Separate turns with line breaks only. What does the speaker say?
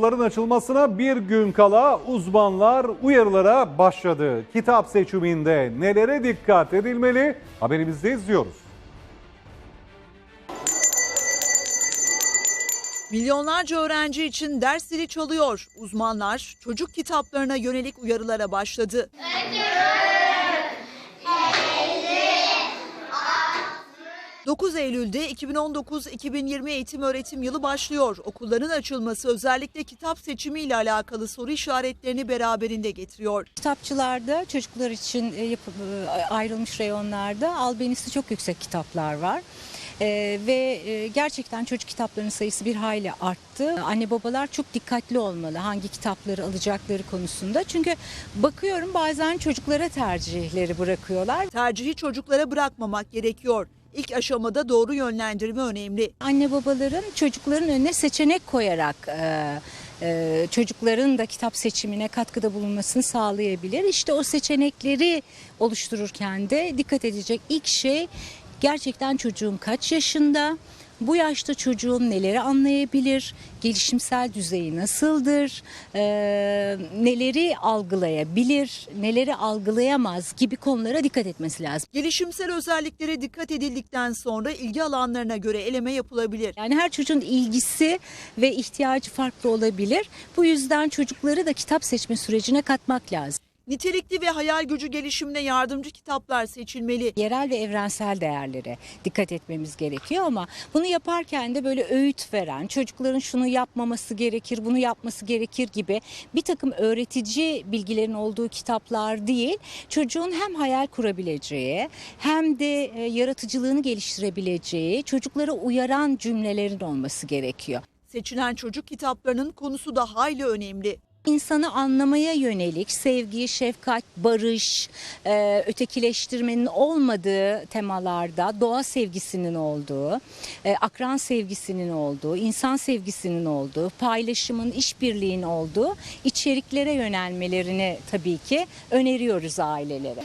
Okulların açılmasına bir gün kala uzmanlar uyarılara başladı. Kitap seçiminde nelere dikkat edilmeli? Haberimizde izliyoruz.
Milyonlarca öğrenci için ders zili çalıyor. Uzmanlar çocuk kitaplarına yönelik uyarılara başladı. ...9 Eylül'de 2019-2020 eğitim öğretim yılı başlıyor. Okulların açılması özellikle kitap seçimiyle alakalı soru işaretlerini beraberinde getiriyor.
Kitapçılarda çocuklar için e, e, ayrılmış reyonlarda albenisi çok yüksek kitaplar var. Ee, ve e, gerçekten çocuk kitaplarının sayısı bir hayli arttı. Anne babalar çok dikkatli olmalı hangi kitapları alacakları konusunda. Çünkü bakıyorum bazen çocuklara tercihleri bırakıyorlar.
Tercihi çocuklara bırakmamak gerekiyor. İlk aşamada doğru yönlendirme önemli.
Anne babaların çocukların önüne seçenek koyarak e, e, çocukların da kitap seçimine katkıda bulunmasını sağlayabilir. İşte o seçenekleri oluştururken de dikkat edecek ilk şey gerçekten çocuğum kaç yaşında? Bu yaşta çocuğun neleri anlayabilir, gelişimsel düzeyi nasıldır, e, neleri algılayabilir, neleri algılayamaz gibi konulara dikkat etmesi lazım.
Gelişimsel özelliklere dikkat edildikten sonra ilgi alanlarına göre eleme yapılabilir.
Yani her çocuğun ilgisi ve ihtiyacı farklı olabilir. Bu yüzden çocukları da kitap seçme sürecine katmak lazım.
Nitelikli ve hayal gücü gelişimine yardımcı kitaplar seçilmeli.
Yerel ve evrensel değerlere dikkat etmemiz gerekiyor ama bunu yaparken de böyle öğüt veren, çocukların şunu yapmaması gerekir, bunu yapması gerekir gibi bir takım öğretici bilgilerin olduğu kitaplar değil, çocuğun hem hayal kurabileceği hem de e, yaratıcılığını geliştirebileceği, çocuklara uyaran cümlelerin olması gerekiyor.
Seçilen çocuk kitaplarının konusu da hayli önemli.
İnsanı anlamaya yönelik sevgi, şefkat, barış, e, ötekileştirmenin olmadığı temalarda doğa sevgisinin olduğu, e, akran sevgisinin olduğu, insan sevgisinin olduğu, paylaşımın, işbirliğinin olduğu içeriklere yönelmelerini tabii ki öneriyoruz ailelere.